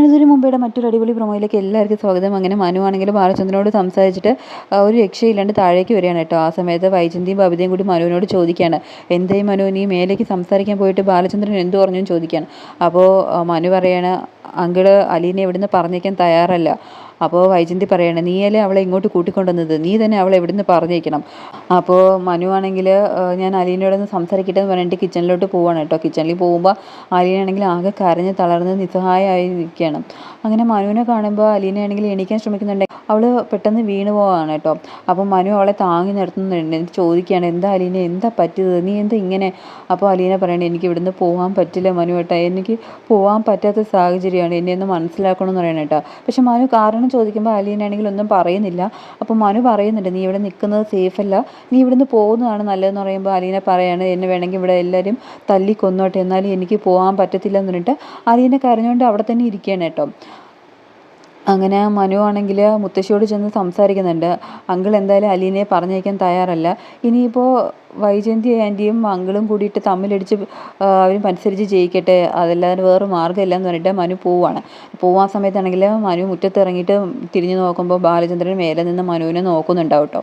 അഴുതൊരു മുമ്പയുടെ മറ്റൊരു അടിപൊളി പ്രൊമോയിലേക്ക് എല്ലാവർക്കും സ്വാഗതം. അങ്ങനെ മനു ആണെങ്കിൽ ബാലചന്ദ്രനോട് സംസാരിച്ചിട്ട് ഒരു രക്ഷയില്ലാണ്ട് താഴേക്ക് വരികയാണ് കേട്ടോ. ആ സമയത്ത് വൈജന്തിയും ബബിതയും കൂടി മനുവിനോട് ചോദിക്കുകയാണ്. എന്തേ മനു നീ മേലേക്ക് സംസാരിക്കാൻ പോയിട്ട് ബാലചന്ദ്രൻ എന്തു പറഞ്ഞു? ചോദിക്കുകയാണ്. അപ്പോൾ മനു പറയാണ് അങ്കിൾ അലീനെ ഇവിടുന്ന് പറഞ്ഞേക്കാൻ തയ്യാറല്ല. അപ്പോൾ വൈജന്തി പറയണേ നീയല്ലേ അവളെ ഇങ്ങോട്ട് കൂട്ടിക്കൊണ്ടുവന്നത്? നീ തന്നെ അവളെ ഇവിടുന്ന് പറഞ്ഞേക്കണം അപ്പോൾ മനു ആണെങ്കിൽ ഞാൻ അലീനയോടൊന്ന് സംസാരിക്കട്ടെ എന്ന് പറഞ്ഞിട്ട് കിച്ചണിലോട്ട് പോവാണ് കേട്ടോ. കിച്ചണിൽ പോകുമ്പോൾ അലീനാണെങ്കിൽ ആകെ കരഞ്ഞ് തളർന്ന് നിസ്സഹായമായി നിൽക്കുകയാണ് അങ്ങനെ മനുവിനെ കാണുമ്പോൾ അലീനയാണെങ്കിൽ എണീക്കാൻ ശ്രമിക്കുന്നുണ്ടെങ്കിൽ അവൾ പെട്ടെന്ന് വീണ് പോവാണ് കേട്ടോ അപ്പം മനു അവളെ താങ്ങി നിർത്തുന്നുണ്ട്. എന്നിട്ട് ചോദിക്കുകയാണ് എന്താ അലീന എന്താ പറ്റിയത്? നീ എന്താ ഇങ്ങനെ? അപ്പോൾ അലീന പറയണേ എനിക്ക് ഇവിടുന്ന് പോകാൻ പറ്റില്ല മനു ഏട്ടാ. എനിക്ക് പോകാൻ പറ്റാത്ത സാഹചര്യമാണ്. എന്നെ ഒന്ന് മനസ്സിലാക്കണമെന്ന് പറയണേ കേട്ടോ പക്ഷെ മനു കാരണം ചോദിക്കുമ്പോൾ അലീനാണെങ്കിൽ ഒന്നും പറയുന്നില്ല. അപ്പോൾ മനു പറയുന്നുണ്ട് നീ ഇവിടെ നിൽക്കുന്നത് സേഫ് അല്ല. നീ ഇവിടുന്ന് പോകുന്നതാണ് നല്ലതെന്ന് പറയുമ്പോൾ അലീന പറയാണ് എന്നെ വേണമെങ്കിൽ ഇവിടെ എല്ലാവരും തല്ലിക്കൊന്നോട്ടെ. എന്നാലും എനിക്ക് പോകാൻ പറ്റത്തില്ല എന്ന് പറഞ്ഞിട്ട് അലീന കരഞ്ഞുകൊണ്ട് അവിടെ തന്നെ ഇരിക്കുകയാണ് കേട്ടോ അങ്ങനെ മനു ആണെങ്കിൽ മുത്തശ്ശിയോട് ചെന്ന് സംസാരിക്കുന്നുണ്ട്. അങ്കിൾ എന്തായാലും അലീനയെ പറഞ്ഞയക്കാൻ തയ്യാറല്ല. ഇനിയിപ്പോൾ വൈജയന്തി ആന്റിയും അങ്കിളും കൂടിയിട്ട് തമ്മിലടിച്ച് അവരും മത്സരിച്ച് ജയിക്കട്ടെ. അതല്ലാതെ വേറെ മാർഗമില്ല എന്ന് പറഞ്ഞിട്ട് മനു പോവാണ്. പോവാൻ സമയത്താണെങ്കിൽ മനു മുറ്റത്ത് ഇറങ്ങിയിട്ട് തിരിഞ്ഞു നോക്കുമ്പോൾ ബാലചന്ദ്രൻ മേലെ നിന്ന് മനുവിനെ നോക്കുന്നുണ്ടാവും കേട്ടോ